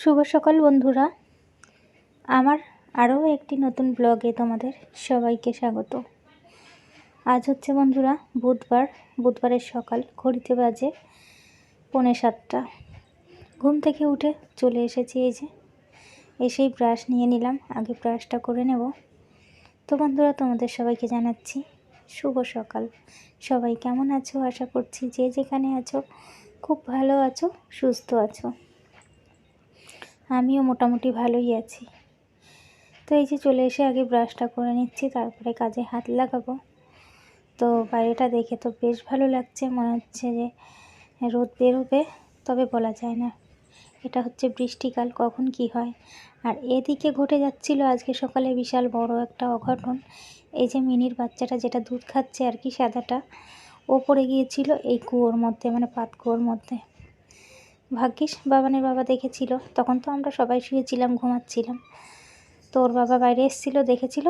শুভ সকাল, বন্ধুরা। আমার আরও একটি নতুন ব্লগে তোমাদের সবাইকে স্বাগত। আজ হচ্ছে, বন্ধুরা, বুধবার। বুধবারের সকাল, ঘড়িতে বাজে পৌনে সাতটা। ঘুম থেকে উঠে চলে এসেছি এই যে। এসেই ব্রাশ নিয়ে নিলাম, আগে ব্রাশটা করে নেব। তো, বন্ধুরা, তোমাদের সবাইকে জানাচ্ছি শুভ সকাল। সবাই কেমন আছো? আশা করছি যে যেখানে আছো, খুব ভালো আছো, সুস্থ আছো। আমিও মোটামুটি ভালোই আছি। তো এই যে চলে এসে আগে ব্রাশটা করে নিচ্ছি, তারপরে কাজে হাত লাগাবো। তো বাইরেটা দেখে তো বেশ ভালো লাগছে, মনে হচ্ছে যে রোদ বেরোবে, তবে বলা যায় না। এটা হচ্ছে বৃষ্টিকাল, কখন কি হয়। আর এদিকে ঘটে যাচ্ছিল আজকে সকালে বিশাল বড় একটা অঘটন। এই যে মিনির বাচ্চাটা যেটা দুধ খাচ্ছে আর কি সাদাটা ও পড়ে গিয়েছিল এই কুয়োর মধ্যে মানে পাত কুয়োর মধ্যে। ভাগ্যিস বাবানের বাবা দেখেছিল। তখন তো আমরা সবাই শুয়েছিলাম, ঘুমাচ্ছিলাম। তো ওর বাবা বাইরে এসেছিল, দেখেছিল।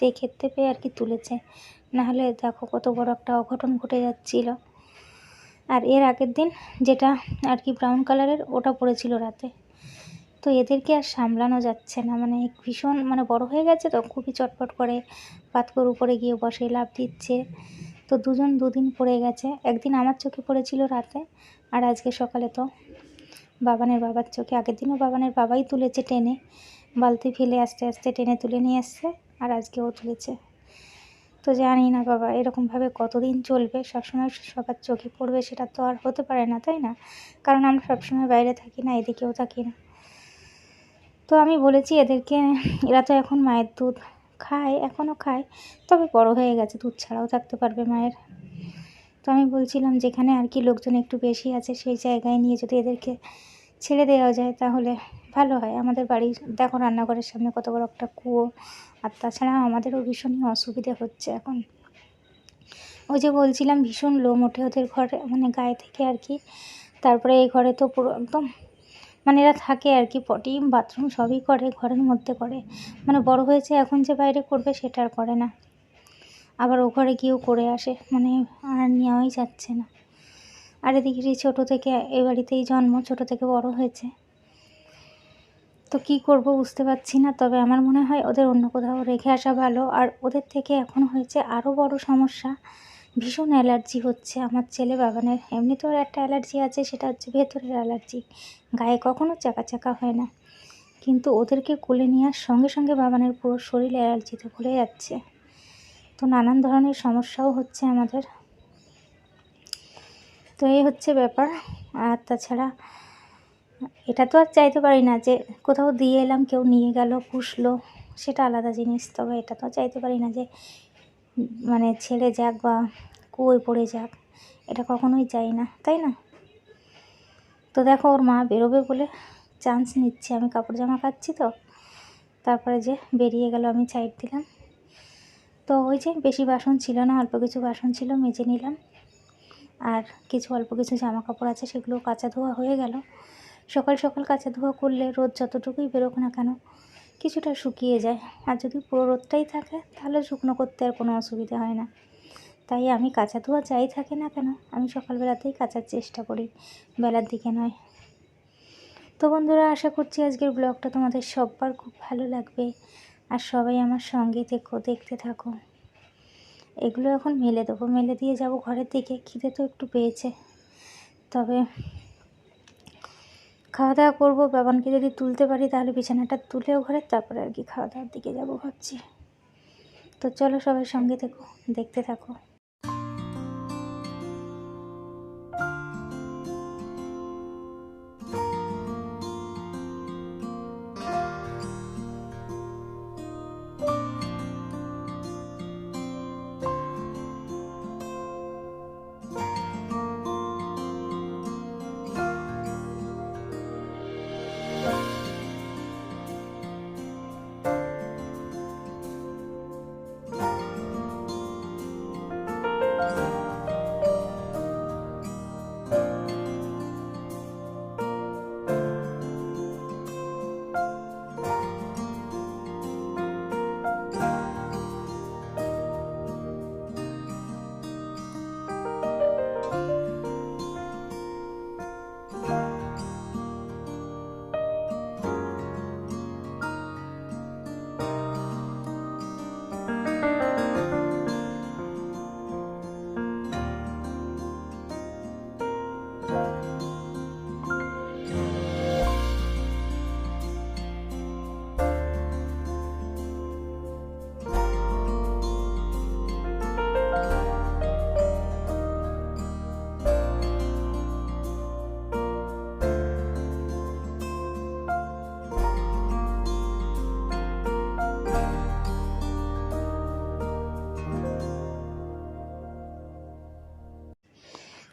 দেখে পেয়ে আর কি তুলেছে। নাহলে দেখো কত বড় একটা অঘটন ঘটে যাচ্ছিল। আর এর আগের দিন যেটা আর কি ব্রাউন কালারের ওটা পড়েছিল রাতে। তো এদেরকে আর সামলানো যাচ্ছে না। মানে ভীষণ মানে বড় হয়ে গেছে তো, খুবই চটপট করে পাতকর উপরে গিয়ে বসে লাভ দিচ্ছে। তো দুজন দুদিন পড়ে গেছে। একদিন আমার চোখে পড়েছিল রাতে, আর আজকে সকালে তো বাবানের বাবার চোখে। আগের দিনও বাবানের বাবাই তুলেছে টেনে, বালতি ফেলে আস্তে আস্তে টেনে তুলে নিয়ে এসছে, আর আজকেও তুলেছে। তো জানি না বাবা, এরকমভাবে কতদিন চলবে? সবসময় সবার চোখে পড়বে সেটা তো আর হতে পারে না, তাই না? কারণ আমরা সবসময় বাইরে থাকি না, এদিকেও থাকি না। তো আমি বলেছি এদেরকে, এরা তো এখন মায়ের দুধ খায়, এখনও খায়। তবে বড় হয়ে গেছে, দুধ ছাড়াও থাকতে পারবে মায়ের। তো আমি বলছিলাম যেখানে আর কি লোকজন একটু বেশি আছে, সেই জায়গায় নিয়ে যদি এদেরকে ছেড়ে দেওয়া যায়, তাহলে ভালো হয়। আমাদের বাড়ির, দেখো রান্নাঘরের সামনে কত বড় একটা কুয়ো। আর তাছাড়া আমাদেরও ভীষণই অসুবিধে হচ্ছে এখন। ওই যে বলছিলাম, ভীষণ লোম ওঠে ওদের ঘরে মানে গায়ে থেকে আর কি। তারপরে এই ঘরে তো পুরো একদম মানে এরা থাকে আর কি, পটি, বাথরুম সবই করে, ঘরের মধ্যে করে। মানে বড় হয়েছে, এখন যে বাইরে করবে সেটা আর করে না। আবার ও ঘরে গিয়েও করে আসে মানে আর নেওয়াই যাচ্ছে না। আর এদিকে ছোটো থেকে, এ বাড়িতেই জন্ম, ছোটো থেকে বড় হয়েছে। তো কি করব বুঝতে পারছি না, তবে আমার মনে হয় ওদের অন্য কোথাও রেখে আসা ভালো। আর ওদের থেকে এখন হয়েছে আরও বড় সমস্যা। ভীষণ অ্যালার্জি হচ্ছে। আমার ছেলে বাবানের এমনিতেও একটা অ্যালার্জি আছে, সেটা হচ্ছে ভেতরের অ্যালার্জি। গায়ে কখনো চাকা চাকা হয় না। কিন্তু ওদেরকে কোলে নেওয়ার সঙ্গে সঙ্গে বাবানের পুরো শরীর অ্যালার্জিতে ভরে যাচ্ছে। তো নানান ধরনের সমস্যাও হচ্ছে আমাদের। তো এই হচ্ছে ব্যাপার। আর তাছাড়া এটা তো আর চাইতে পারি না যে কোথাও দিয়ে এলাম, কেউ নিয়ে গেল, পুষলো, সেটা আলাদা জিনিস। তবে এটা তো চাইতে পারি না যে মানে ছেড়ে যাক বা কুয়োয় পড়ে যাক, এটা কখনোই চাই না, তাই না? তো দেখো ওর মা বেরোবে বলে চান্স নিচ্ছে, আমি কাপড় জামা কাচ্ছি তো, তারপরে যে বেরিয়ে গেল আমি সাইড দিলাম। তো ওই যে বেশি বাসন ছিল না, অল্প কিছু বাসন ছিল, মেজে নিলাম। আর কিছু অল্প কিছু জামা কাপড় আছে, সেগুলো কাঁচা ধোয়া হয়ে গেল। সকাল সকাল কাঁচা ধোয়া করলে রোদ যতটুকুই বেরোক না কেন কিছুটা শুকিয়ে যায়। আর যদি পুরো রোদটাই থাকে, তাহলে শুকনো করতে আর কোনো অসুবিধা হয় না। তাই আমি কাঁচা ধোয়া যাই থাকে না কেন, আমি সকালবেলাতেই কাচার চেষ্টা করি, বেলার দিকে নয়। তো বন্ধুরা, আশা করছি আজকের ব্লগটা তোমাদের সববার খুব ভালো লাগবে। আর সবাই আমার সঙ্গে দেখো দেখতে থাকো। এগুলো এখন মেলে দেবো, মেলে দিয়ে যাব ঘরের দিকে, খিদে তো একটু পেয়েছে। তবে খাওয়া দাওয়া করব, বাবানকে যদি তুলতে পারি তাহলে বিছানাটা তুলেও ঘরে তারপরে আর কি খাওয়া দাওয়ার দিকে যাব ভাবছি। তো চলো সবাই সঙ্গে থেকো, দেখতে থাকো।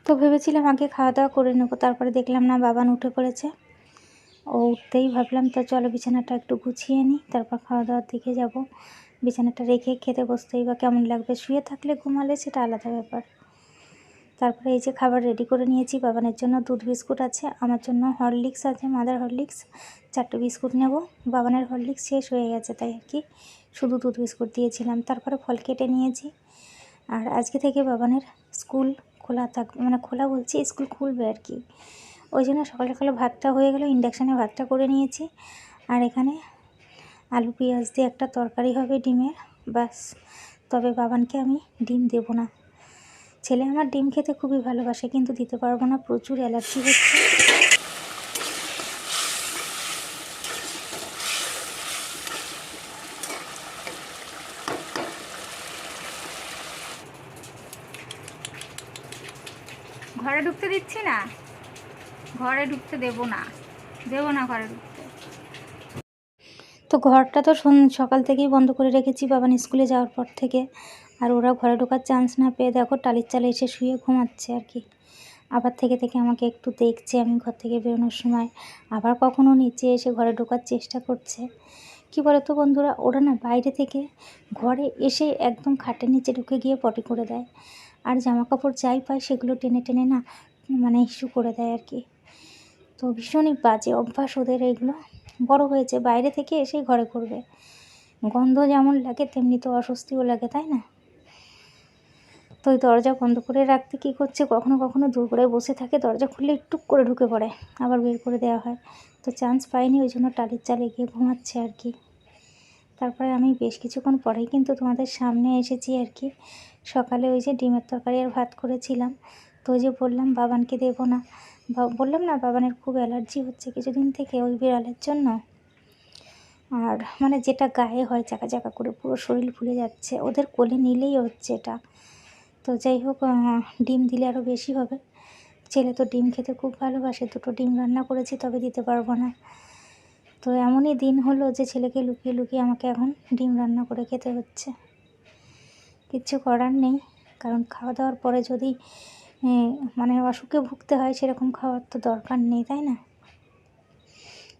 তো ভেবেছিলাম আগে খাওয়া দাওয়া করে নেব, তারপরে দেখলাম না বাবান উঠে পড়েছে। ও উঠতেই ভাবলাম, তো চলো বিছানাটা একটু গুছিয়ে নিই, তারপর খাওয়া দাওয়ার দিকে যাব। বিছানাটা রেখে খেতে বসতেই বা কেমন লাগবে, শুয়ে থাকলে ঘুমালে সেটা আলাদা ব্যাপার। তারপরে এই যে খাবার রেডি করে নিয়েছি, বাবানের জন্য দুধ বিস্কুট আছে, আমার জন্য হরলিক্স আছে মাদার হরলিক্স, চারটে বিস্কুট নেব, বাবানের হরলিক্স শেষ হয়ে গেছে তাই আর কি, শুধু দুধ বিস্কুট দিয়েছিলাম। তারপরে ফল কেটে নিয়েছি। আর আজকে থেকে বাবানের স্কুল খোলা থাক মানে খোলা বলছি, স্কুল খুলবে আর কি। ওই জন্য সকালে সকালে ভাতটা হয়ে গেল, ইন্ডাকশানে ভাতটা করে নিয়েছি। আর এখানে আলু পেঁয়াজ দিয়ে একটা তরকারি হবে ডিমের বাস তবে বাবানকে আমি ডিম দেব না। ছেলে আমার ডিম খেতে খুবই ভালোবাসে, কিন্তু দিতে পারব না, প্রচুর অ্যালার্জি হচ্ছে। ঘরে ঢুকতে দিচ্ছি না? ঘরে ঢুকতে দেবো না। দেবো না ঘরে ঢুকতে। তো ঘরটা তো সকাল থেকেই বন্ধ করে রেখেছি বাবান স্কুলে যাওয়ার পর থেকে। আর ওরা ঘরে ঢোকার চান্স না পেয়ে দেখো টালির চালে এসে শুয়ে ঘুমাচ্ছে আর কি। আবার থেকে থেকে আমাকে একটু দেখছে আমি ঘর থেকে বেরোনোর সময়। আবার কখনো নিচে এসে ঘরে ঢোকার চেষ্টা করছে। কি বলো তো বন্ধুরা, ওরা না বাইরে থেকে ঘরে এসে একদম খাটের নিচে ঢুকে গিয়ে পটি করে দেয়। আর জামা কাপড় যাই পায় সেগুলো টেনে টেনে না মানে ইস্যু করে দেয় আর কি। তো ভীষণই বাজে অভ্যাস ওদের এইগুলো বড় হয়েছে, বাইরে থেকে এসেই ঘরে করবে গন্ধ যেমন লাগে, তেমনি তো অস্বস্তিও লাগে, তাই না? তো ওই দরজা বন্ধ করে রাখতে কী করছে? কখনো কখনো দূর করে বসে থাকে, দরজা খুললে টুক করে ঢুকে পড়ে, আবার বের করে দেওয়া হয়। তো চান্স পাইনি, ওই জন্য টালির চালে গিয়ে ঘুমাচ্ছে আর কি। তারপরে আমি বেশ কিছুক্ষণ পরেই কিন্তু তোমাদের সামনে এসেছি আর কি। সকালে ওই যে ডিমের তরকারি আর ভাত করেছিলাম। তো যে বললাম, বাবানকে দেবো না। বললাম না, বাবানের খুব অ্যালার্জি হচ্ছে কিছুদিন থেকে ওই বিড়ালের জন্য। আর মানে যেটা গায়ে হয় চাকা চাকা করে পুরো শরীর ফুলে যাচ্ছে। ওদের কোলে নিলেই হচ্ছে এটা। তো যাই হোক ডিম দিলে আরও বেশি হবে। ছেলে তো ডিম খেতে খুব ভালোবাসে, দুটো ডিম রান্না করেছি তবে দিতে পারব না। তো এমনই দিন হলো যে ছেলেকে লুকিয়ে লুকিয়ে আমাকে এখন ডিম রান্না করে খেতে হচ্ছে। কিচ্ছু করার নেই, কারণ খাওয়া দাওয়ার পরে যদি মানে অসুখে ভুগতে হয় সেরকম খাওয়ার তো দরকার নেই, তাই না?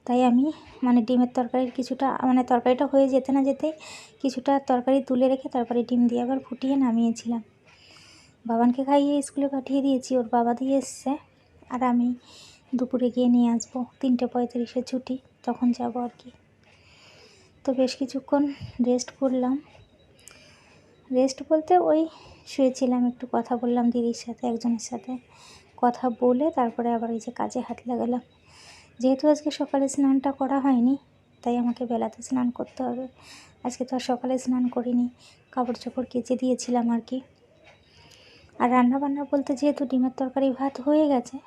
তাই আমি মানে ডিমের তরকারির কিছুটা মানে তরকারিটা হয়ে যেতে না যেতে কিছুটা তরকারি তুলে রেখে তারপরে ডিম দিয়ে আবার ফুটিয়ে নামিয়েছিলাম। বাবানকে খাইয়ে স্কুলে পাঠিয়ে দিয়েছি, ওর বাবা দিয়ে এসছে। আর আমি দুপুরে গিয়ে নিয়ে আসব, তিনটে পঁয়ত্রিশে ছুটি। তখন যাব আর কি। তো বেশ কিছুক্ষণ রেস্ট করলাম। রেস্ট বলতে ওই শুয়েছিলাম, একটু কথা বললাম দিদির সাথে, একজনের সাথে কথা বলে তারপরে আবার এই যে কাজে হাত লাগালাম। যেহেতু আজকে সকালে স্নানটা করা হয়নি, তাই আমাকে বেলাতে স্নান করতে হবে। আজকে তো আর সকালে স্নান করিনি কাপড় চোপড় কেচে দিয়েছিলাম আর কি। আর রান্না বান্না বলতে যেহেতু ডিমের তরকারি ভাত হয়ে গেছে,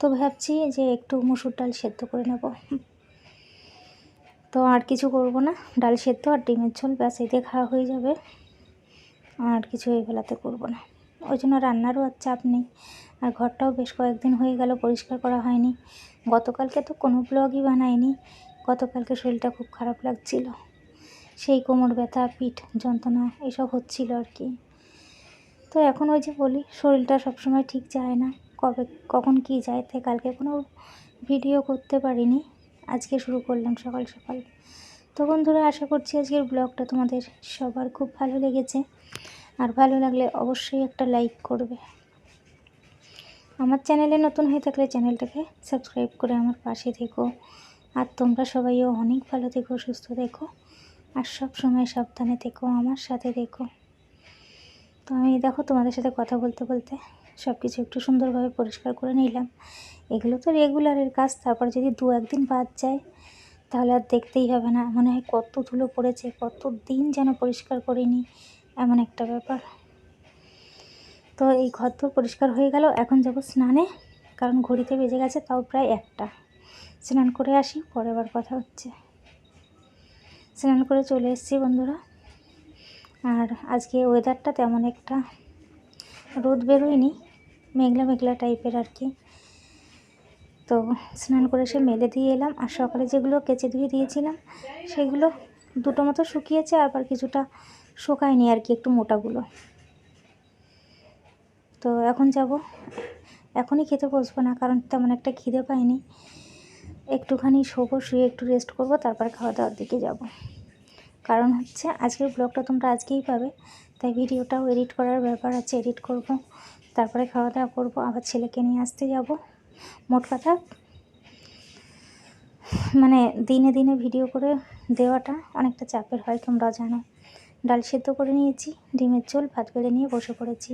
তো ভাবছি যে একটু মুসুর ডাল সেদ্ধ করে নেব। তো আর কিছু করব না। ডাল সেদ্ধ আর ডিমের ঝোল, ব্যাস এতে খাওয়া হয়ে যাবে। আর কিছু এই বেলাতে করব না। ওই জন্য রান্নারও আর চাপ নেই। আর ঘরটাও বেশ কয়েকদিন হয়ে গেল, পরিষ্কার করা হয়নি। গতকালকে তো কোনো ব্লগই বানায়নি গতকালকে শরীরটা খুব খারাপ লাগছিল। সেই কোমর ব্যথা, পিঠ যন্ত্রণা, এসব হচ্ছিল আর কি। তো এখন ওই যে বলি, শরীরটা সবসময় ঠিক যায় না। কবে, কখন কি যায় তাই কালকে কোনো ভিডিও করতে পারিনি। আজকে শুরু করলাম সকাল সকাল। তো বন্ধুরা, আশা করছি আজকের ব্লগটা তোমাদের সবার খুব ভালো লেগেছে। আর ভালো লাগলে অবশ্যই একটা লাইক করবে। আমার চ্যানেলে নতুন হয়ে থাকলে চ্যানেলটাকে সাবস্ক্রাইব করে আমার পাশে থেকো। আর তোমরা সবাইও অনেক ভালো থেকো, সুস্থ থেকো। আর সব সময় সাবধানে থেকো, আমার সাথে দেখো তো আমি দেখো তোমাদের সাথে কথা বলতে বলতে সব কিছু একটু সুন্দরভাবে পরিষ্কার করে নিলাম। এগুলো তো রেগুলারের কাজ, তারপর যদি দু একদিন বাদ যায়, তাহলে আর দেখতেই হবে না। মনে হয় কত ধুলো পড়েছে, কত দিন যেন পরিষ্কার করিনি, এমন একটা ব্যাপার। তো এই ঘর তো পরিষ্কার হয়ে গেল, এখন যাব স্নানে, কারণ ঘড়িতে বেজে গেছে তাও প্রায় একটা। স্নান করে আসি, পরে আবার কথা হচ্ছে। স্নান করে চলে এসেছি বন্ধুরা। আর আজকে ওয়েদারটা তেমন একটা রোদ বেরোয়নি। মেঘলা মেঘলা টাইপের আর কি। তো স্নান করে সে মেলে দিয়ে এলাম আর সকালে যেগুলো কেচে ধুয়ে দিয়েছিলাম, সেগুলো দুটো মতো শুকিয়েছে, আবার কিছুটা শুকায়নি আর কি একটু মোটাগুলো। তো এখন যাব। এখনই খেতে বসবো না, কারণ তেমন একটা খিদে পাইনি। একটুখানি শোবো, শুয়ে একটু রেস্ট করব, তারপরে খাওয়া দাওয়ার দিকে যাব। কারণ হচ্ছে আজকের ব্লগটা তোমরা আজকেই পাবে। তাই ভিডিওটাও এডিট করার ব্যাপার আছে এডিট করব, তারপরে খাওয়া দাওয়া করব, আবার ছেলেকে নিয়ে আসতে যাব। মোট কথা মানে দিনে দিনে ভিডিও করে দেওয়াটা অনেকটা চাপের হয় তোমরা জানো। ডাল সেদ্ধ করে নিয়েছি, ডিমের ঝোল, ভাত বেড়ে নিয়ে বসে পড়েছি।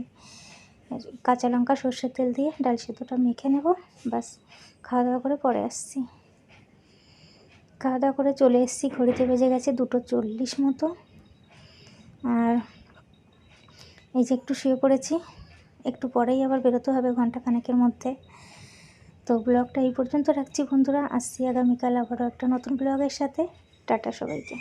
কাঁচা লঙ্কা, সর্ষের তেল দিয়ে ডাল সেদ্ধটা মেখে নেব বাস খাওয়া দাওয়া করে পরে আসছি। খাওয়া দাওয়া করে চলে এসেছি, ঘড়িতে বেজে গেছে দুটো চল্লিশ মতো। আর এই যে একটু শুয়ে পড়েছি, একটু পরেই আবার বেরোতে হবে ঘণ্টা খানেকের মধ্যে। তো ব্লগটা এই পর্যন্ত রাখছি বন্ধুরা, আসছি আগামীকাল আবারও একটা নতুন ব্লগের সাথে। টাটা সবাইকে।